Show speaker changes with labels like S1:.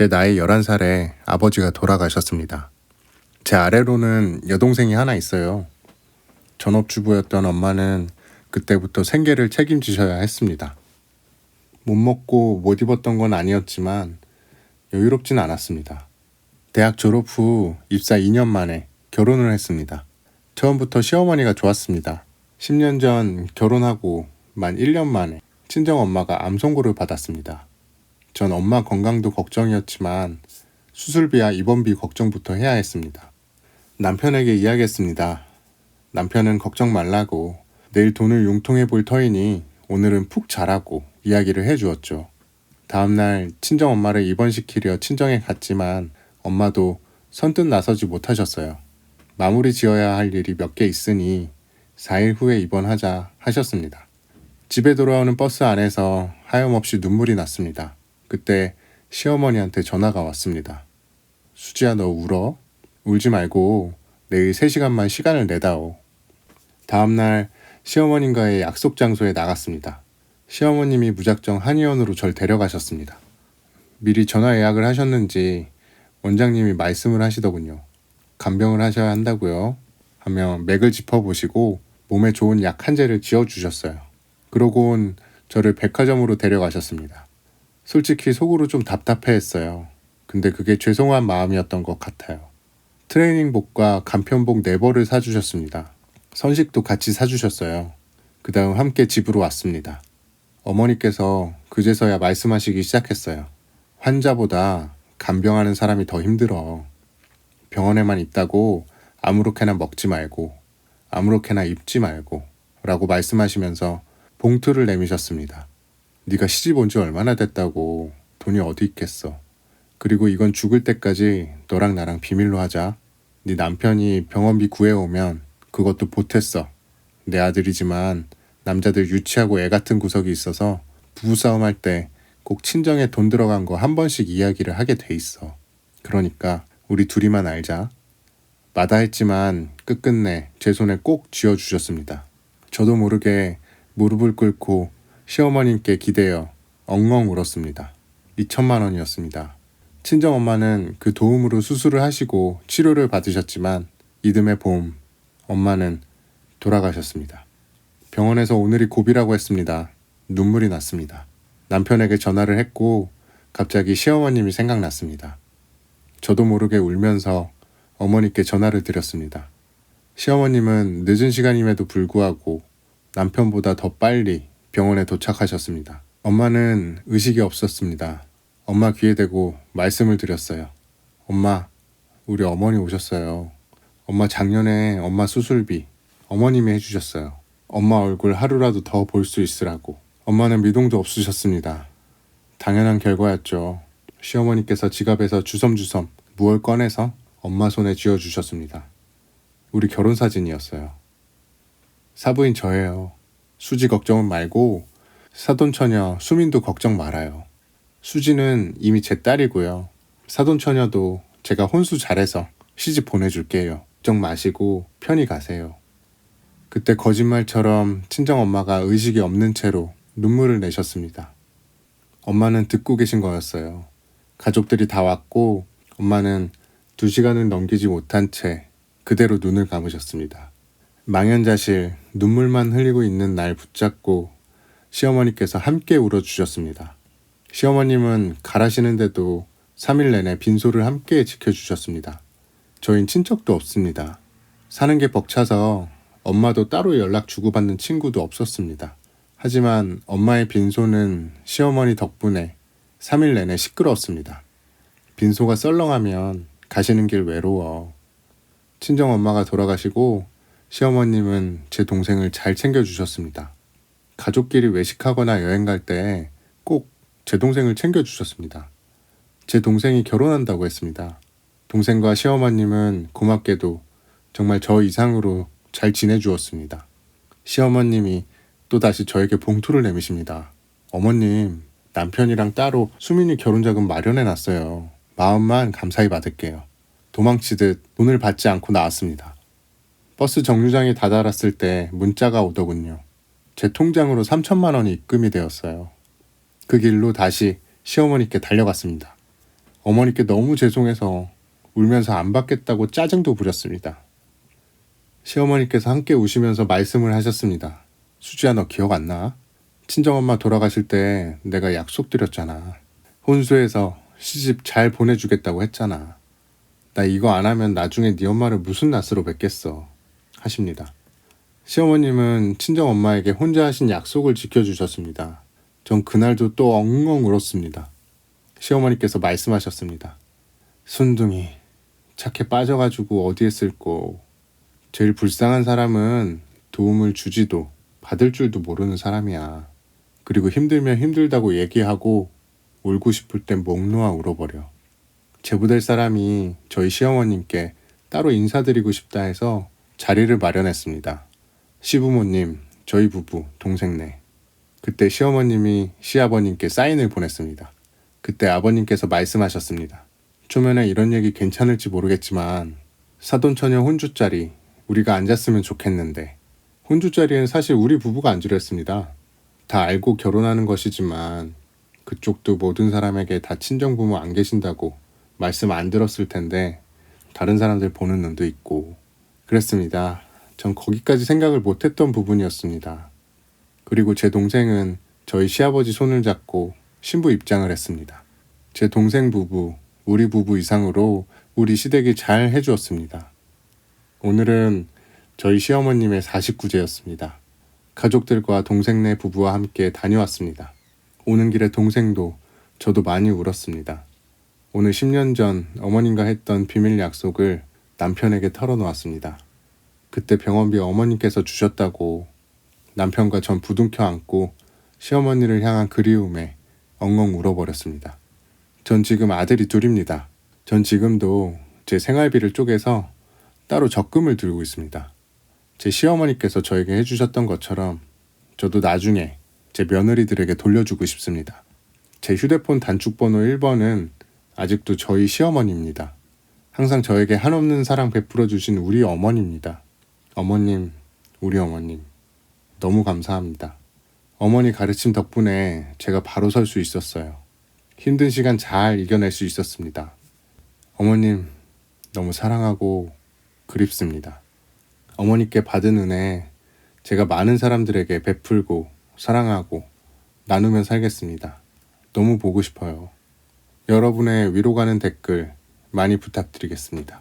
S1: 제 나이 11살에 아버지가 돌아가셨습니다. 제 아래로는 여동생이 하나 있어요. 전업주부였던 엄마는 그때부터 생계를 책임지셔야 했습니다. 못 먹고 못 입었던 건 아니었지만 여유롭진 않았습니다. 대학 졸업 후 입사 2년 만에 결혼을 했습니다. 처음부터 시어머니가 좋았습니다. 10년 전 결혼하고 만 1년 만에 친정 엄마가 암 선고를 받았습니다. 전 엄마 건강도 걱정이었지만 수술비와 입원비 걱정부터 해야 했습니다. 남편에게 이야기했습니다. 남편은 걱정 말라고 내일 돈을 융통해 볼 터이니 오늘은 푹 자라고 이야기를 해 주었죠. 다음날 친정 엄마를 입원시키려 친정에 갔지만 엄마도 선뜻 나서지 못하셨어요. 마무리 지어야 할 일이 몇 개 있으니 4일 후에 입원하자 하셨습니다. 집에 돌아오는 버스 안에서 하염없이 눈물이 났습니다. 그때 시어머니한테 전화가 왔습니다. 수지야 너 울어? 울지 말고 내일 3시간만 시간을 내다오. 다음날 시어머님과의 약속 장소에 나갔습니다. 시어머님이 무작정 한의원으로 절 데려가셨습니다. 미리 전화 예약을 하셨는지 원장님이 말씀을 하시더군요. 간병을 하셔야 한다고요. 하며 맥을 짚어보시고 몸에 좋은 약 한 재를 지어주셨어요. 그러곤 저를 백화점으로 데려가셨습니다. 솔직히 속으로 좀 답답해 했어요. 근데 그게 죄송한 마음이었던 것 같아요. 트레이닝복과 간편복 네 벌을 사주셨습니다. 선식도 같이 사주셨어요. 그 다음 함께 집으로 왔습니다. 어머니께서 그제서야 말씀하시기 시작했어요. 환자보다 간병하는 사람이 더 힘들어. 병원에만 있다고 아무렇게나 먹지 말고, 아무렇게나 입지 말고, 라고 말씀하시면서 봉투를 내미셨습니다. 네가 시집 온 지 얼마나 됐다고 돈이 어디 있겠어. 그리고 이건 죽을 때까지 너랑 나랑 비밀로 하자. 네 남편이 병원비 구해오면 그것도 보탰어. 내 아들이지만 남자들 유치하고 애 같은 구석이 있어서 부부싸움 할 때 꼭 친정에 돈 들어간 거 한 번씩 이야기를 하게 돼 있어. 그러니까 우리 둘이만 알자. 마다했지만 끝끝내 제 손에 꼭 쥐어주셨습니다. 저도 모르게 무릎을 꿇고 시어머님께 기대어 엉엉 울었습니다. 2천만 원이었습니다. 친정 엄마는 그 도움으로 수술을 하시고 치료를 받으셨지만 이듬해 봄 엄마는 돌아가셨습니다. 병원에서 오늘이 고비라고 했습니다. 눈물이 났습니다. 남편에게 전화를 했고 갑자기 시어머님이 생각났습니다. 저도 모르게 울면서 어머니께 전화를 드렸습니다. 시어머님은 늦은 시간임에도 불구하고 남편보다 더 빨리 병원에 도착하셨습니다. 엄마는 의식이 없었습니다. 엄마 귀에 대고 말씀을 드렸어요. 엄마, 우리 어머니 오셨어요. 엄마 작년에 엄마 수술비 어머님이 해주셨어요. 엄마 얼굴 하루라도 더 볼 수 있으라고. 엄마는 미동도 없으셨습니다. 당연한 결과였죠. 시어머니께서 지갑에서 주섬주섬 무얼 꺼내서 엄마 손에 쥐어주셨습니다. 우리 결혼 사진이었어요. 사부인 저예요. 수지 걱정은 말고 사돈처녀 수민도 걱정 말아요. 수지는 이미 제 딸이고요. 사돈처녀도 제가 혼수 잘해서 시집 보내줄게요. 걱정 마시고 편히 가세요. 그때 거짓말처럼 친정엄마가 의식이 없는 채로 눈물을 내셨습니다. 엄마는 듣고 계신 거였어요. 가족들이 다 왔고 엄마는 두 시간을 넘기지 못한 채 그대로 눈을 감으셨습니다. 망연자실 눈물만 흘리고 있는 날 붙잡고 시어머니께서 함께 울어주셨습니다. 시어머님은 가라시는데도 3일 내내 빈소를 함께 지켜주셨습니다. 저흰 친척도 없습니다. 사는 게 벅차서 엄마도 따로 연락 주고받는 친구도 없었습니다. 하지만 엄마의 빈소는 시어머니 덕분에 3일 내내 시끄러웠습니다. 빈소가 썰렁하면 가시는 길 외로워. 친정 엄마가 돌아가시고 시어머님은 제 동생을 잘 챙겨주셨습니다. 가족끼리 외식하거나 여행 갈 때 꼭 제 동생을 챙겨주셨습니다. 제 동생이 결혼한다고 했습니다. 동생과 시어머님은 고맙게도 정말 저 이상으로 잘 지내주었습니다. 시어머님이 또다시 저에게 봉투를 내미십니다. 어머님, 남편이랑 따로 수민이 결혼 자금 마련해 놨어요. 마음만 감사히 받을게요. 도망치듯 돈을 받지 않고 나왔습니다. 버스 정류장에 다다랐을 때 문자가 오더군요. 제 통장으로 3천만 원이 입금이 되었어요. 그 길로 다시 시어머니께 달려갔습니다. 어머니께 너무 죄송해서 울면서 안 받겠다고 짜증도 부렸습니다. 시어머니께서 함께 우시면서 말씀을 하셨습니다. 수지야 너 기억 안 나? 친정엄마 돌아가실 때 내가 약속드렸잖아. 혼수해서 시집 잘 보내주겠다고 했잖아. 나 이거 안 하면 나중에 네 엄마를 무슨 낯으로 뵙겠어. 하십니다. 시어머님은 친정 엄마에게 혼자 하신 약속을 지켜주셨습니다. 전 그날도 또 엉엉 울었습니다. 시어머니께서 말씀하셨습니다. 순둥이 착해 빠져가지고 어디에 쓸고 제일 불쌍한 사람은 도움을 주지도 받을 줄도 모르는 사람이야. 그리고 힘들면 힘들다고 얘기하고 울고 싶을 땐 목 놓아 울어버려. 제부될 사람이 저희 시어머님께 따로 인사드리고 싶다 해서 자리를 마련했습니다. 시부모님, 저희 부부, 동생네. 그때 시어머님이 시아버님께 사인을 보냈습니다. 그때 아버님께서 말씀하셨습니다. 초면에 이런 얘기 괜찮을지 모르겠지만 사돈처녀 혼주짜리 우리가 앉았으면 좋겠는데 혼주자리엔 사실 우리 부부가 앉으려 했습니다. 다 알고 결혼하는 것이지만 그쪽도 모든 사람에게 다 친정부모 안 계신다고 말씀 안 들었을 텐데 다른 사람들 보는 눈도 있고 그랬습니다. 전 거기까지 생각을 못했던 부분이었습니다. 그리고 제 동생은 저희 시아버지 손을 잡고 신부 입장을 했습니다. 제 동생 부부, 우리 부부 이상으로 우리 시댁이 잘 해주었습니다. 오늘은 저희 시어머님의 49제였습니다. 가족들과 동생네 부부와 함께 다녀왔습니다. 오는 길에 동생도 저도 많이 울었습니다. 오늘 10년 전 어머님과 했던 비밀 약속을 남편에게 털어놓았습니다. 그때 병원비 어머님께서 주셨다고 남편과 전 부둥켜 안고 시어머니를 향한 그리움에 엉엉 울어버렸습니다. 전 지금 아들이 둘입니다. 전 지금도 제 생활비를 쪼개서 따로 적금을 들고 있습니다. 제 시어머니께서 저에게 해주셨던 것처럼 저도 나중에 제 며느리들에게 돌려주고 싶습니다. 제 휴대폰 단축번호 1번은 아직도 저희 시어머니입니다. 항상 저에게 한없는 사랑 베풀어 주신 우리 어머니입니다. 어머님, 우리 어머님, 너무 감사합니다. 어머니 가르침 덕분에 제가 바로 설 수 있었어요. 힘든 시간 잘 이겨낼 수 있었습니다. 어머님, 너무 사랑하고 그립습니다. 어머니께 받은 은혜 제가 많은 사람들에게 베풀고 사랑하고 나누면 살겠습니다. 너무 보고 싶어요. 여러분의 위로 가는 댓글 많이 부탁드리겠습니다.